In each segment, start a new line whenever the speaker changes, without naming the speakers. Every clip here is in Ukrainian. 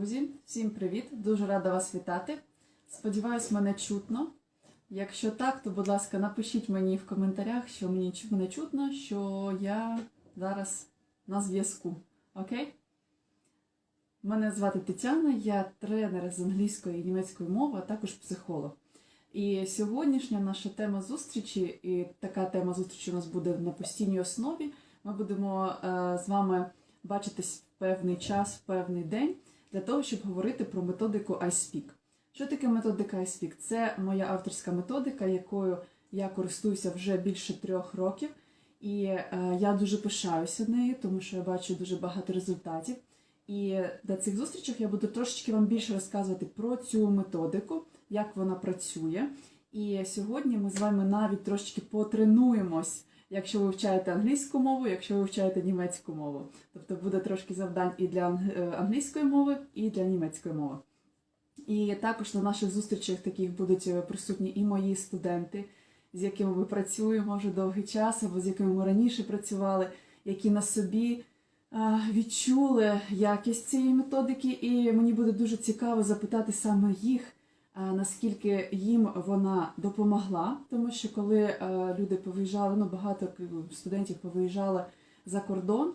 Друзі, всім привіт! Дуже рада вас вітати. Сподіваюсь, мене чутно. Якщо так, то, будь ласка, напишіть мені в коментарях, що мені мене чутно, що я зараз на зв'язку. Окей? Мене звати Тетяна, я тренер з англійської і німецької мови, а також психолог. І сьогоднішня наша тема зустрічі, і така тема зустрічі у нас буде на постійній основі. Ми будемо е, з вами бачитись певний час, в певний день для того, щоб говорити про методику iSpeak. Що таке методика iSpeak? Це моя авторська методика, якою я користуюся вже більше трьох років, і е, я дуже пишаюся нею, тому що я бачу дуже багато результатів. І на цих зустрічах я буду трошечки вам більше розказувати про цю методику, як вона працює. І сьогодні ми з вами навіть трошечки потренуємось, якщо ви вивчаєте англійську мову, якщо ви вивчаєте німецьку мову. Тобто буде трошки завдань і для е, англійської мови, і для німецької мови. І також на наших зустрічах таких будуть е, присутні і мої студенти, з якими ми працюємо вже довгий час, або з якими ми раніше працювали, які на собі е, відчули якість цієї методики, і мені буде дуже цікаво запитати саме їх, наскільки їм вона допомогла. Тому що коли е, люди повиїжджали, ну багато студентів повиїжджали за кордон,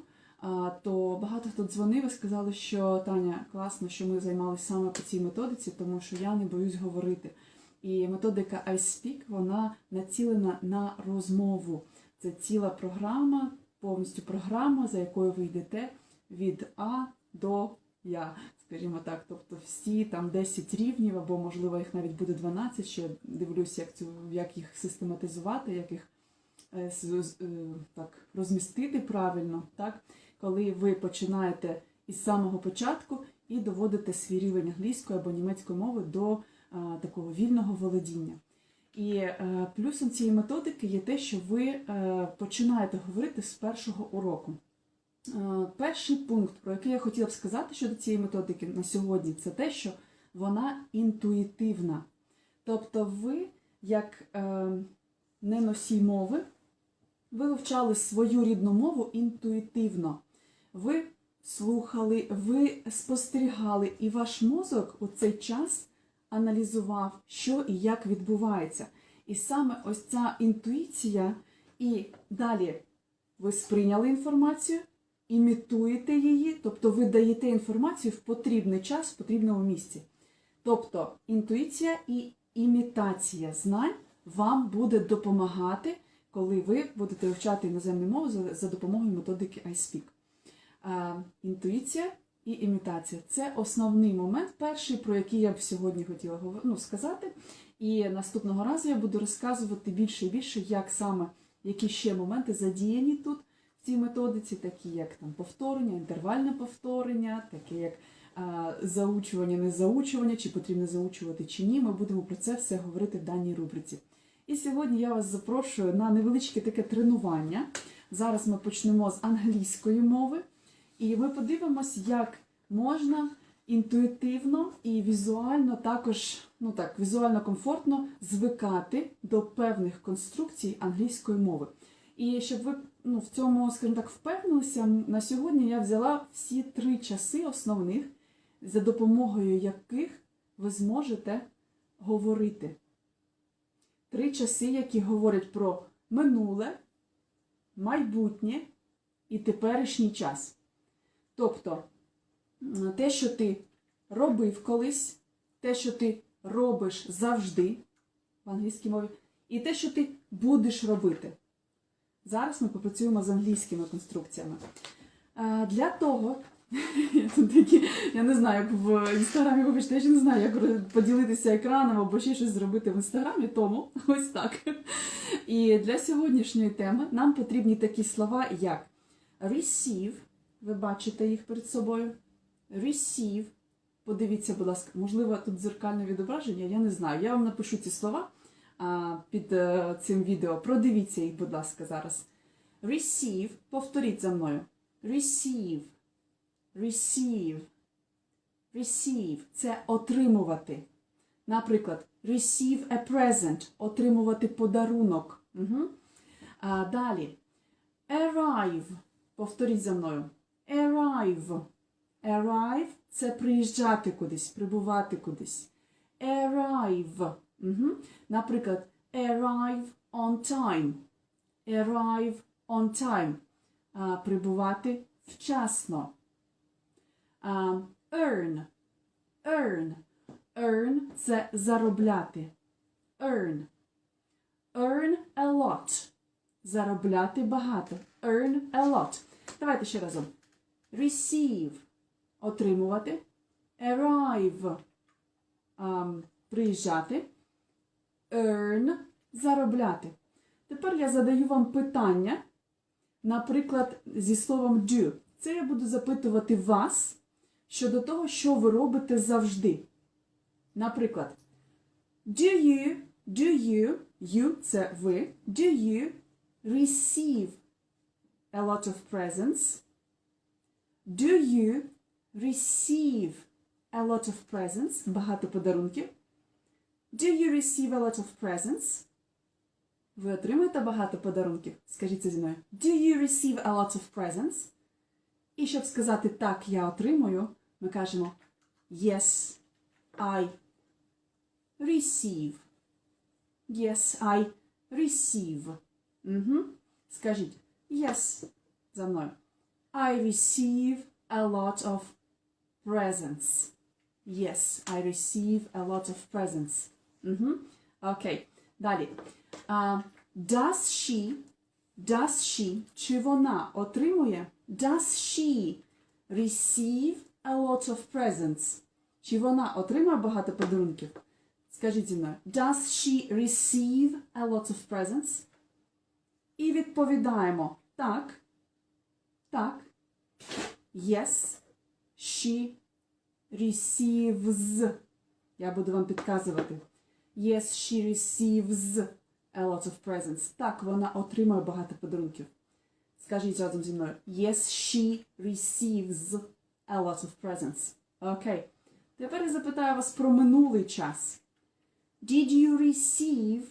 то багато хто дзвонив і сказали, що Таня, класно, що ми займалися саме по цій методиці, тому що я не боюсь говорити. І методика iSpeak, вона націлена на розмову. Це ціла програма, повністю програма, за якою ви йдете від А до Я, скажімо так. Тобто всі там 10 рівнів, або можливо їх навіть буде 12, ще дивлюся, як, цю, як їх систематизувати, як їх е, е, так, розмістити правильно, так? коли ви починаєте із самого початку і доводите свій рівень англійської або німецької мови до а, такого вільного володіння. І е, плюсом цієї методики є те, що ви е, починаєте говорити з першого уроку. Е, перший пункт, про який я хотіла б сказати щодо цієї методики на сьогодні, це те, що вона інтуїтивна. Тобто ви, як е, не носій мови, ви вивчали свою рідну мову інтуїтивно. Ви слухали, ви спостерігали, і ваш мозок у цей час аналізував, що і як відбувається. І саме ось ця інтуїція, і далі ви сприйняли інформацію, імітуєте її, тобто ви даєте інформацію в потрібний час, в потрібному місці. Тобто інтуїція і імітація знань вам буде допомагати, коли ви будете вивчати іноземну мову за, допомогою методики iSpeak. Інтуїція і імітація це основний момент, перший, про який я б сьогодні хотіла ну, сказати. І наступного разу я буду розказувати більше і більше, як саме які ще моменти задіяні тут в цій методиці, такі як там повторення, інтервальне повторення, таке як а, заучування, не заучування, чи потрібно заучувати чи ні. Ми будемо про це все говорити в даній рубриці. І сьогодні я вас запрошую на невеличке таке тренування. Зараз ми почнемо з англійської мови, і ми подивимось, як можна інтуїтивно і візуально також, ну так, візуально комфортно звикати до певних конструкцій англійської мови. І щоб ви ну, в цьому, скажімо так, впевнилися, на сьогодні я взяла всі три часи основних, за допомогою яких ви зможете говорити. Три часи, які говорять про минуле, майбутнє і теперішній час. Тобто те, що ти робив колись, те, що ти робиш завжди в англійській мові, і те, що ти будеш робити. Зараз ми попрацюємо з англійськими конструкціями. Е, Для того, я не знаю, як в інстаграмі, вибачте, я ще не знаю, як поділитися екраном або ще щось зробити в інстаграмі, тому ось так. І для сьогоднішньої теми нам потрібні такі слова, як receive, ви бачите їх перед собою. Receive. Подивіться, будь ласка, можливо, тут дзеркальне відображення, я не знаю. Я вам напишу ці слова під е, цим відео. Продивіться їх, будь ласка, зараз. Receive. Повторіть за мною. Receive. Receive. Receive – це отримувати. Наприклад, receive a present – отримувати подарунок. Угу. А, далі. Arrive. Повторіть за мною. Arrive. Arrive це приїжджати кудись, прибувати кудись. Arrive. Угу. Наприклад, arrive on time. Arrive on time. А, прибувати вчасно. А, earn. Earn. Earn – це заробляти. Earn. Earn a lot. Заробляти багато. Earn a lot. Давайте ще разом. Receive. Отримувати. Arrive. ам, приїжджати. Earn. Заробляти. Тепер я задаю вам питання, наприклад, зі словом do. Це я буду запитувати вас щодо того, що ви робите завжди. Наприклад, do you, do you, you це ви, do you receive a lot of presents? Do you receive a lot of presents? Багато подарунків. Do you receive a lot of presents? Ви отримуєте багато подарунків? Скажіть це зі мною. Do you receive a lot of presents? І щоб сказати так, я отримую, ми кажемо Yes, I receive. Yes, I receive. Угу. Скажіть Yes за мною. I receive a lot of presents. Yes, I receive a lot of presents. Угу. Окей. Далі. А, does she, does she, чи вона отримує? Does she receive a lot of presents? Чи вона отримує багато подарунків? Скажіть зі. Does she receive a lot of presents? І відповідаємо так. Так. Yes, she receives. Я буду вам підказувати. Yes, she receives a lot of presents. Так, вона отримує багато подарунків. Скажіть разом зі мною. Yes, she receives a lot of presents. Окей. Тепер я запитаю вас про минулий час. Did you receive,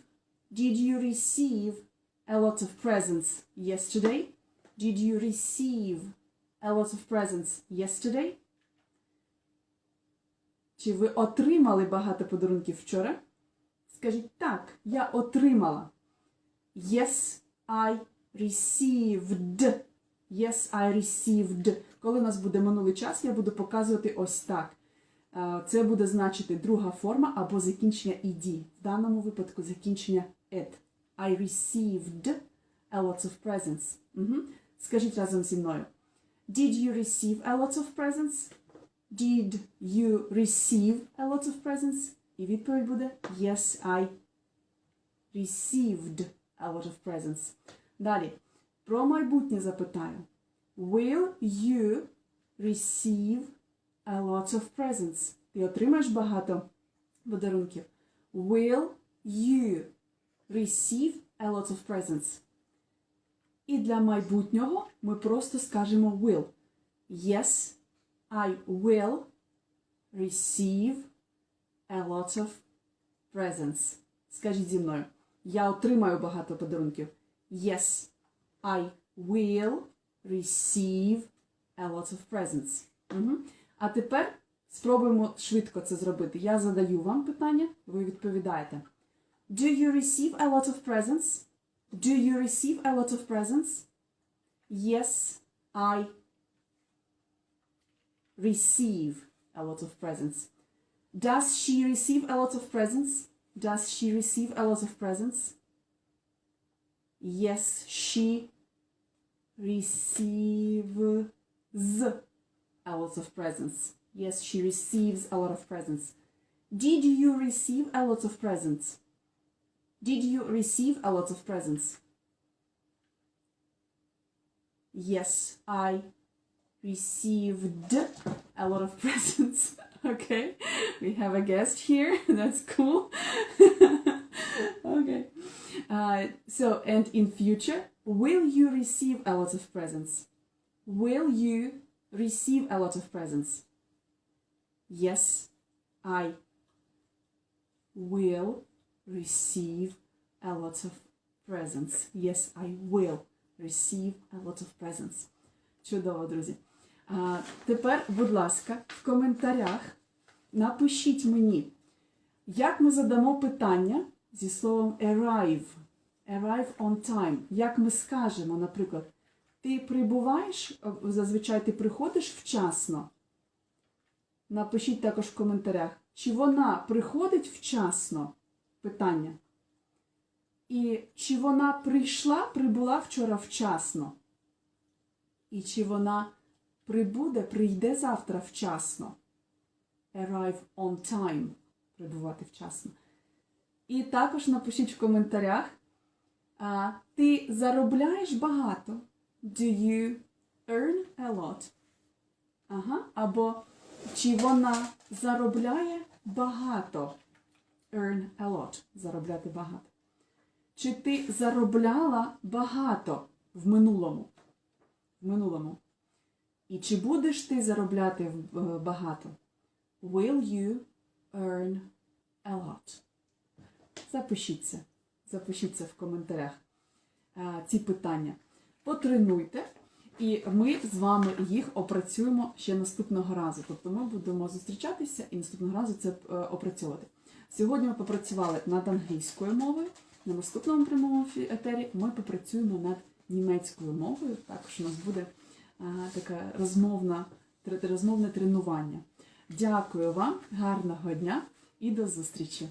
did you receive a lot of presents yesterday? Did you receive a lot of presents yesterday? Чи ви отримали багато подарунків вчора? Скажіть так, я отримала. Yes, I received. Yes, I received. Коли у нас буде минулий час, я буду показувати ось так. Е, Це буде значити друга форма або закінчення ed. В даному випадку закінчення ed. I received a lot of presents. Угу. Скажіть разом зі мною. Did you receive a lot of presents? Did you receive a lot of presents? І відповідь буде Yes, I received a lot of presents. Далі. Про майбутнє запитаю. Will you receive a lot of presents? Ти отримаєш багато подарунків. Will you receive a lot of presents? І для майбутнього ми просто скажемо will. Yes, I will receive a lot of presents. Скажіть зі мною. Я отримаю багато подарунків. Yes, I will receive a lot of presents. Угу. А тепер спробуємо швидко це зробити. Я задаю вам питання, ви відповідаєте. Do you receive a lot of presents? Do you receive a lot of presents? Yes, I receive a lot of presents. Does she receive a lot of presents? Does she receive a lot of presents? Yes, she receives a lot of presents. Yes, she receives a lot of presents. Did you receive a lot of presents? Did you receive a lot of presents? Yes, I received a lot of presents. okay, we have a guest here. That's cool. okay. Uh, so, and in future, will you receive a lot of presents? Will you receive a lot of presents? Yes, I will receive a lot of presents. Yes, I will receive a lot of presents. Чудово, друзі. А, тепер, будь ласка, в коментарях Напишіть мені, як ми задамо питання зі словом arrive. Arrive on time. Як ми скажемо, наприклад, ти прибуваєш, зазвичай ти приходиш вчасно. Напишіть також в коментарях, чи вона приходить вчасно? Питання. І чи вона прийшла, прибула вчора вчасно? І чи вона прибуде, прийде завтра вчасно? Arrive on time. Прибувати вчасно. І також напишіть в коментарях, а, ти заробляєш багато? Do you earn a lot? Ага. Або чи вона заробляє багато? Earn a lot. Заробляти багато. Чи ти заробляла багато в минулому? В минулому. І чи будеш ти заробляти е, багато? Will you earn a lot? Запишіться. Запишіться в коментарях а, ці питання. Потренуйте, і ми з вами їх опрацюємо ще наступного разу. Тобто ми будемо зустрічатися і наступного разу це е, опрацьовувати. Сьогодні ми попрацювали над англійською мовою. На наступному прямому етері ми попрацюємо над німецькою мовою. Також у нас буде а, таке розмовна, тре- розмовне тренування. Дякую вам, гарного дня і до зустрічі!